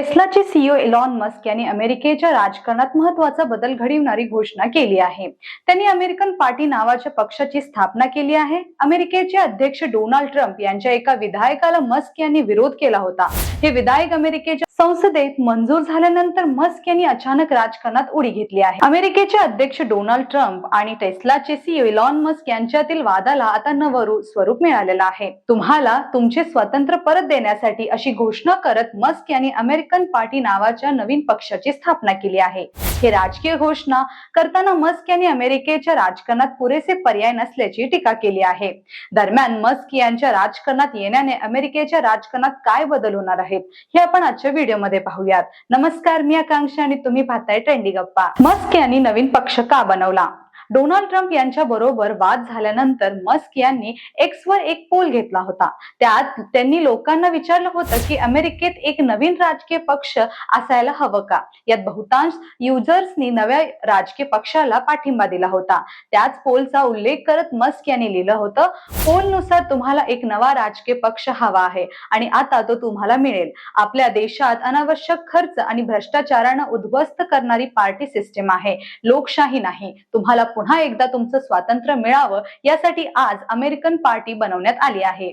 टेस्लाचे CEO Elon Musk यांनी अमेरिकेच्या राजकारणात महत्त्वाचा बदल घडविणारी घोषणा केली आहे. त्यांनी अमेरिकन पार्टी नावाच्या पक्षाची स्थापना केली आहे. अमेरिकेचे अध्यक्ष डोनाल्ड ट्रम्प यांच्या एका विधायकाला मस्क यांनी विरोध केला होता. हे विधायक अमेरिकेच्या संसदेत मंजूर झाल्यानंतर मस्क यांनी अचानक राजकारणात उडी घेतली आहे. अमेरिकेचे अध्यक्ष डोनाल्ड ट्रम्प आणि टेस्लाचे सीईओ इलॉन मस्क यांच्यातील वादाला आता नवरू स्वरूप मिळालेलं आहे. तुम्हाला तुमचे स्वतंत्र परत देण्यासाठी अशी घोषणा करत मस्क यांनी अमेरिकन पार्टी नावाच्या नवीन पक्षाची स्थापना केली आहे. हे राजकीय घोषणा करताना मस्क यांनी अमेरिकेच्या राजकारणात पुरेसे पर्याय नसल्याची टीका केली आहे. दरम्यान मस्क यांच्या राजकारणात येण्याने अमेरिकेच्या राजकारणात काय बदल होणार आहेत हे आपण आजच्या व्हिडिओ व्हिडिओमध्ये पाहूयात. नमस्कार मी आकांक्षा आणि तुम्ही पाहताय ट्रेंडी गप्पा. मस्क यांनी नवीन पक्ष का बनवला? डोनाल्ड ट्रम्प यांच्या बरोबर वाद झाल्यानंतर मस्क यांनी एक्स वर एक पोल घेतला होता. त्यात त्यांनी लोकांना विचारलं होतं की अमेरिकेत एक नवीन राजकीय पक्ष असायला हवं का? यात बहुतांश युजर्सनी नव्या राजकीय पक्षाला पाठिंबा दिला होता. त्याच पोलचा उल्लेख करत मस्क यांनी लिहिलं होतं पोलनुसार तुम्हाला एक नवा राजकीय पक्ष हवा आहे आणि आता तो तुम्हाला मिळेल. आपल्या देशात अनावश्यक खर्च आणि भ्रष्टाचारानं उद्ध्वस्त करणारी पार्टी सिस्टीम आहे. लोकशाही नाही. तुम्हाला पुन्हा एकदा तुमचं स्वातंत्र्य मिळावं यासाठी आज अमेरिकन पार्टी बनवण्यात आली आहे.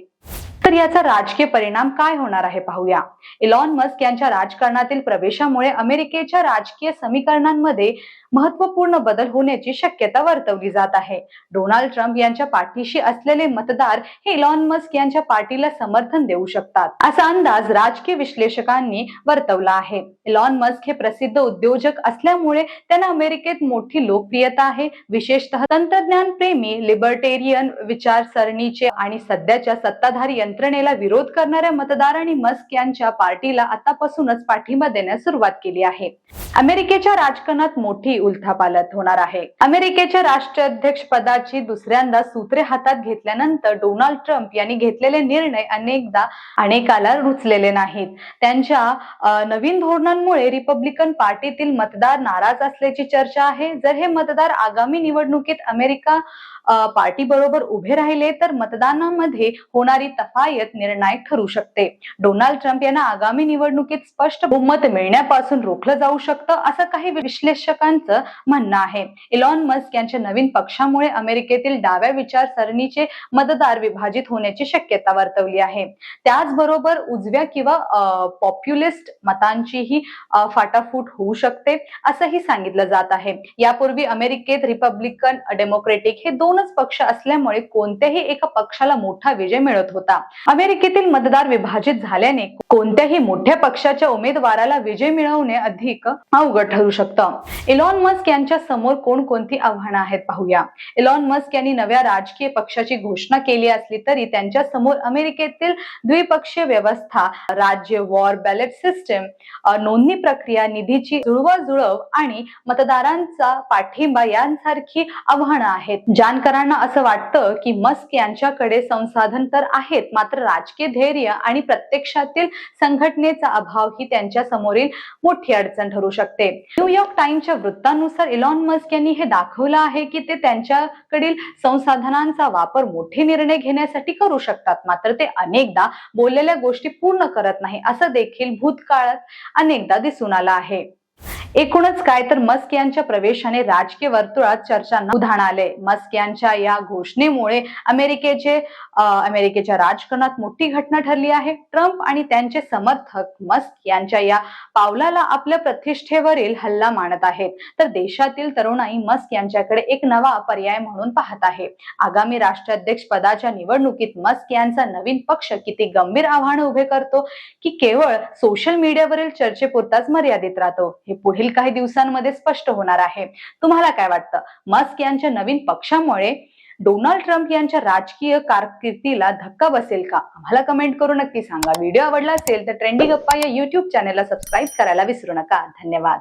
तर याचा राजकीय परिणाम काय होणार आहे पाहूया. इलॉन मस्क यांच्या राजकारणातील प्रवेशामुळे अमेरिकेच्या राजकीय समीकरणांमध्ये महत्त्वपूर्ण बदल होण्याची शक्यता वर्तवली जात आहे. डोनाल्ड ट्रम्प यांच्या पाठीशी असलेले मतदार हे इलॉन मस्क यांच्या पार्टीला समर्थन देऊ शकतात असा अंदाज राजकीय विश्लेषकांनी वर्तवला आहे. इलॉन मस्क हे प्रसिद्ध उद्योजक असल्यामुळे त्यांना अमेरिकेत मोठी लोकप्रियता आहे. विशेषतः तंत्रज्ञान प्रेमी लिबर्टेरियन विचारसरणीचे आणि सध्याच्या सत्ताधारी यंत्रणेला विरोध करणाऱ्या मतदारांनी मस्क यांच्या पार्टीला आतापासूनच पाठिंबा देण्यास सुरुवात केली आहे. अमेरिकेच्या राजकारणात मोठी उलथापालथ होणार आहे. अमेरिकेच्या राष्ट्राध्यक्ष पदाची दुसऱ्यांदा सूत्रे हातात घेतल्यानंतर डोनाल्ड ट्रम्प यांनी घेतलेले निर्णय अनेकदा अनेकाला रुचलेले नाहीत. त्यांच्या नवीन धोरणांमुळे रिपब्लिकन पार्टीतील मतदार नाराज असल्याची चर्चा आहे. जर हे मतदार आगामी निवडणुकीत अमेरिका पार्टी बरोबर उभे राहिले तर मतदानामध्ये होणारी तफायत निर्णायक ठरू शकते. डोनाल्ड ट्रम्प यांना आगामी निवडणुकीत स्पष्ट बहुमत मिळण्यापासून रोखलं जाऊ शकतं असं काही विश्लेषकांचं म्हणणं आहे. इलॉन मस्क यांच्या नवीन पक्षामुळे अमेरिकेतील डाव्या विचारसरणीचे मतदार विभाजित होण्याची शक्यता वर्तवली आहे. त्याचबरोबर उजव्या किंवा पॉप्युलिस्ट मतांचीही फाटाफूट होऊ शकते असंही सांगितलं जात आहे. यापूर्वी अमेरिकेत रिपब्लिकन डेमोक्रेटिक हे दोनच पक्ष असल्यामुळे कोणत्याही एका पक्षाला मोठा विजय मिळत होता. अमेरिकेतील मतदार विभाजित झाल्याने कोणत्याही मोठ्या पक्षाच्या उमेदवाराला विजय मिळवणे अधिक अवघड ठरू शकतं. इलॉन मस्क यांच्या समोर कोणकोणती आव्हानं आहेत पाहूया. इलॉन मस्क यांनी नव्या राजकीय पक्षाची घोषणा केली असली तरी त्यांच्यासमोर अमेरिकेतील द्विपक्षीय व्यवस्था राज्य वॉर बॅलेट सिस्टम नोंदणी प्रक्रिया निधीची जुळवाजुळव आणि मतदारांचा पाठिंबा यांसारखी आव्हानं आहेत. जाणकारांना असं वाटतं की मस्क यांच्याकडे संसाधन तर आहेत मात्र राजकीय धैर्य आणि प्रत्यक्षातील संघटनेचा अभाव ही त्यांच्या समोरील मोठी अडचण ठरू शकते. न्यूयॉर्क टाइम्सच्या वृत्तानुसार इलॉन मस्क यांनी हे दाखवलं आहे की ते त्यांच्याकडील संसाधनांचा वापर मोठे निर्णय घेण्यासाठी करू शकतात. मात्र ते अनेकदा बोललेल्या गोष्टी पूर्ण करत नाही. असं देखील भूतकाळात अनेकदा दिसून आलं आहे. एकूणच काय तर मस्क यांच्या प्रवेशाने राजकीय वर्तुळात चर्चांना उधाण आले. मस्क यांच्या या घोषणेमुळे अमेरिकेचे अमेरिकेच्या राजकारणात मोठी घटना ठरली आहे. ट्रम्प आणि त्यांचे समर्थक मस्क यांच्या या पावलाला आपल्या प्रतिष्ठेवरील हल्ला मानत आहेत. तर देशातील तरुणाई मस्क यांच्याकडे एक नवा पर्याय म्हणून पाहत आहे. आगामी राष्ट्राध्यक्ष पदाच्या निवडणुकीत मस्क यांचा नवीन पक्ष किती गंभीर आव्हानं उभे करतो की केवळ सोशल मीडियावरील चर्चेपुरताच मर्यादित राहतो? हे पुढील काही दिवसांमध्ये स्पष्ट होणार आहे. तुम्हाला काय वाटतं? मस्क यांच्या नवीन पक्षामुळे डोनाल्ड ट्रम्प यांच्या राजकीय कारकिर्दीला धक्का बसेल का? आम्हाला कमेंट करून नक्की सांगा. व्हिडिओ आवडला असेल तर ट्रेंडिंग गप्पा या युट्यूब चॅनेलला सबस्क्राईब करायला विसरू नका. धन्यवाद.